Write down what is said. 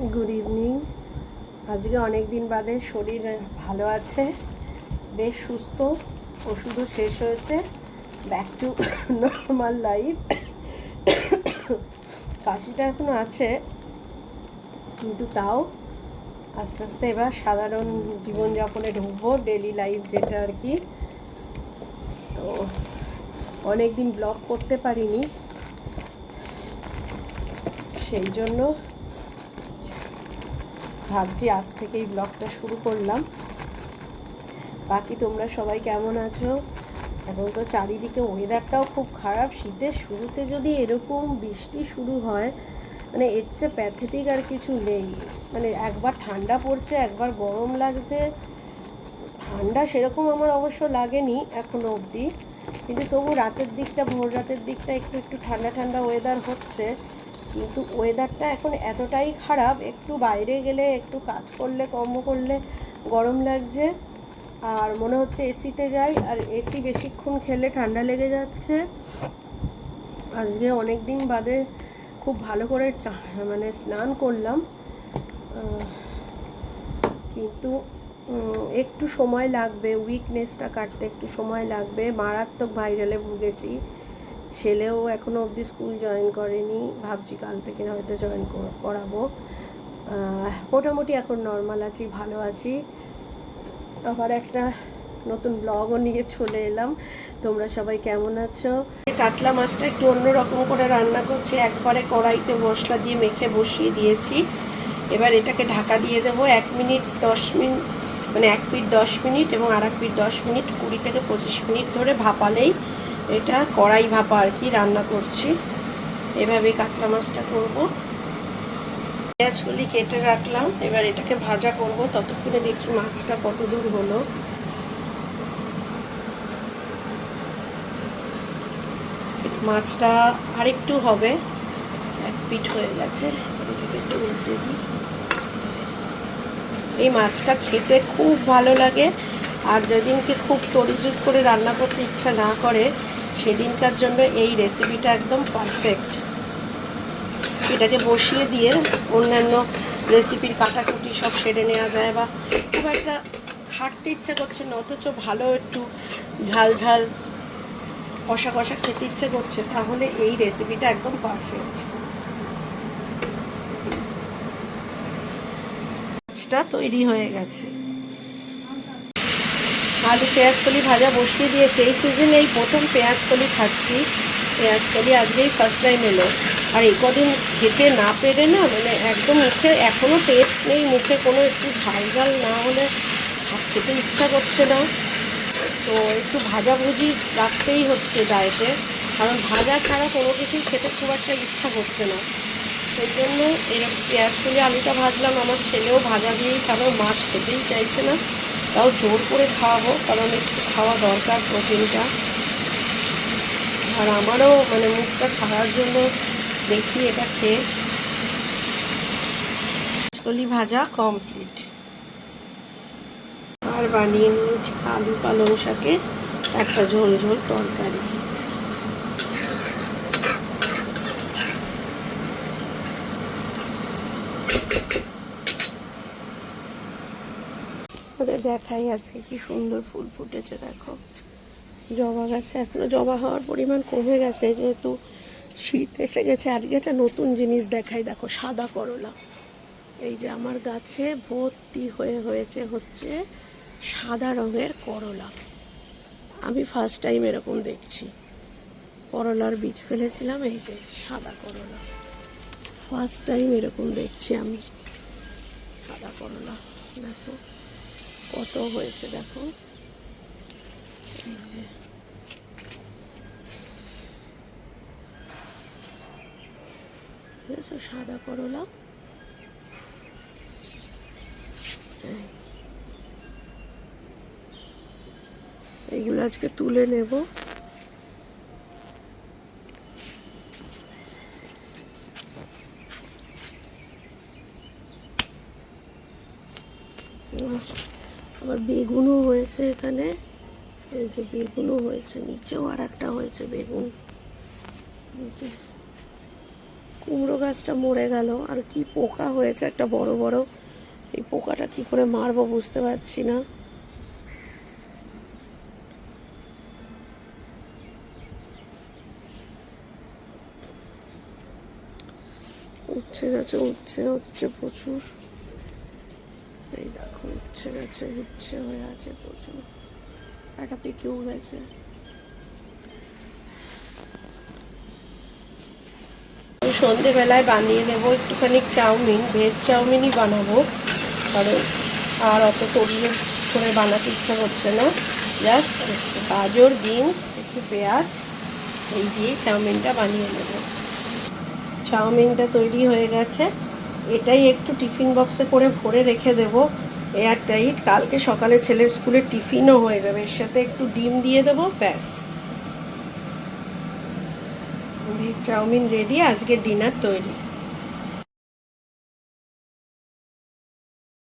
Good evening আজকে অনেক দিন বাদে শরীর ভালো আছে, বেশ সুস্থ, ওষুধও শেষ হয়েছে ব্যাক টু নর্মাল লাইফ কাশিটা এখনও আছে, কিন্তু তাও আস্তে আস্তে এবার সাধারণ জীবনযাপনে ঢুকবো ডেলি লাইফ যেটা আর কি। তো অনেক দিন ব্লগ করতে পারিনি, সেই জন্য ভাবছি আজ থেকেই ব্লগটা শুরু করলাম। বাকি তোমরা সবাই কেমন আছো? এখন তো চারিদিকে ওয়েদারটাও খুব খারাপ। শীতের শুরুতে যদি এরকম বৃষ্টি শুরু হয় মানে এর চেয়ে প্যাথেটিক আর কিছু নেই। মানে একবার ঠান্ডা পড়ছে, একবার গরম লাগছে। ঠান্ডা সেরকম আমার অবশ্য লাগেনি এখনও অবধি। কিন্তু তবু রাতের দিকটা, ভোর রাতের দিকটা একটু একটু ঠান্ডা ঠান্ডা ওয়েদার হচ্ছে। কিন্তু ওয়েদারটা এখন এতটাই খারাপ, একটু বাইরে গেলে, একটু কাজ করলে, কর্ম করলে গরম লাগছে। আর মনে হচ্ছে এসিতে যাই, আর এসি বেশিক্ষণ খেলে ঠান্ডা লেগে যাচ্ছে। আজকে অনেক দিন বাদে খুব ভালো করে মানে স্নান করলাম। কিন্তু একটু সময় লাগবে উইকনেসটা কাটতে একটু সময় লাগবে। মারাত্মক ভাইরালে ভুগেছি। ছেলেও এখনও অবধি স্কুল জয়েন করেনি। ভাবছি কাল থেকে হয়তো জয়েন করাবো। মোটামুটি এখন নর্মাল আছি, ভালো আছি। আবার একটা নতুন ব্লগও নিয়ে চলে এলাম। তোমরা সবাই কেমন আছো? কাতলা মাছটা একটু অন্যরকম করে রান্না করছি। একবারে কড়াইতে মশলা দিয়ে মেখে বসিয়ে দিয়েছি। এবার এটাকে ঢাকা দিয়ে দেবো। এক মিনিট দশ মিনিট মানে এক পিট দশ মিনিট এবং আর এক পিট দশ মিনিট কুড়ি থেকে পঁচিশ মিনিট ধরে ভাপালেই এটা কড়াই ভাপা আর কি রান্না করছি। এভাবে কাতলা মাছটা করব। পেঁয়াজগুলি কেটে রাখলাম। এবার এটাকে ভাজা করব। ততক্ষণে দেখি মাছটা কত দূর হলো। মাছটা আরেকটু হবে। এক পিঠ হয়ে গেছে। এই মাছটা খেতে খুব ভালো লাগে। আর যেদিনকে খুব তরিজুত করে রান্না করতে ইচ্ছা না করে সেদিনকার জন্য এই রেসিপিটা একদম পারফেক্ট এটাকে বসিয়ে দিয়ে অন্যান্য রেসিপির কাটাকুটি সব সেরে নেওয়া যায় বা খুব একটা খাটতে ইচ্ছা করছে না, অথচ ভালো একটু ঝাল ঝাল কষা কষা খেতে ইচ্ছে করছে, তাহলে এই রেসিপিটা একদম পারফেক্ট মাছটা তৈরি হয়ে গেছে। আলু পেঁয়াজ কলি ভাজা বসিয়ে দিয়েছে। এই সিজনে এই প্রথম পেঁয়াজ কলি খাচ্ছি। পেঁয়াজ কলি আজকেই ফার্স্ট টাইম এলো। আর এই কদিন খেতে না পেরে না মানে একদম মুখে এখনও টেস্ট নেই, মুখে কোনো একটু ঝাল ঝাল না হলে খেতে ইচ্ছা করছে না। তো একটু ভাজাভুজি রাখতেই হচ্ছে ডায়েটে কারণ ভাজা ছাড়া কোনো কিছুই খেতে খুব একটা ইচ্ছা করছে না। সেই জন্য এরকম পেঁয়াজ করে আলুটা ভাজলাম। আমার ছেলেও ভাজা দিয়েই খাবে মাছ খেতেই চাইছে না। তাও জোর করে খাওয়াবো, কারণ একটু খাওয়া দরকার প্রোটিনটা। আর আমারও মানে মুখটা ছাড়ার জন্য দেখি এটা খেয়ে। কলি ভাজা কমপ্লিট আর বানিয়ে নিয়েছি আলু পালং শাকে একটা ঝোল ঝোল তরকারি। ওদের দেখাই আজকে কি সুন্দর ফুল ফুটেছে, দেখো। জবা গাছে এখনও জবা হওয়ার পরিমাণ কমে গেছে, যেহেতু শীত এসে গেছে, আজকে একটা নতুন জিনিস দেখাই, দেখো, সাদা করলা। এই যে আমার গাছে ভর্তি হয়ে হয়েছে হচ্ছে সাদা রঙের করলা। আমি ফার্স্ট টাইম এরকম দেখছি। করলার বীজ ফেলেছিলাম, এই যে সাদা করলা। ফার্স্ট টাইম এরকম দেখছি আমি। সাদা করলা, দেখো। কত হয়েছে দেখো। সাদা করলা। এই। এইগুলো আজকে তুলে নেব। আবার বেগুনও হয়েছে এখানে। এই যে বেগুনও হয়েছে, নিচেও আর একটা হয়েছে বেগুন। কুমড়ো গাছটা মরে গেল। আর কি পোকা হয়েছে একটা বড় বড়। এই পোকাটা কি করে মারবো বুঝতে পারছি না। উচ্ছে গাছে উচ্ছে হচ্ছে প্রচুর। এই দেখো, উচ্ছে গাছে, উচ্ছে হয়ে আছে প্রচুর। একটা পেকেও গেছে সন্ধেবেলায় বানিয়ে নেব একটুখানি চাউমিন, ভেজ চাউমিনই বানাবো। কারণ আর অত তরিয়ে করে বানাতে ইচ্ছা করছে না। জাস্ট গাজর, বিনস, একটু পেঁয়াজ, এই দিয়ে চাউমিনটা বানিয়ে নেব। চাউমিনটা তৈরি হয়ে গেছে। এটাই একটু টিফিন বক্সে করে ভরে রেখে দেব। Air tight. কালকে সকালে ছেলের স্কুলে টিফিনও হয়ে যাবে। এর সাথে একটু ডিম দিয়ে দেবো, ব্যাস। Chowmein ready. আজকে ডিনার তৈরি।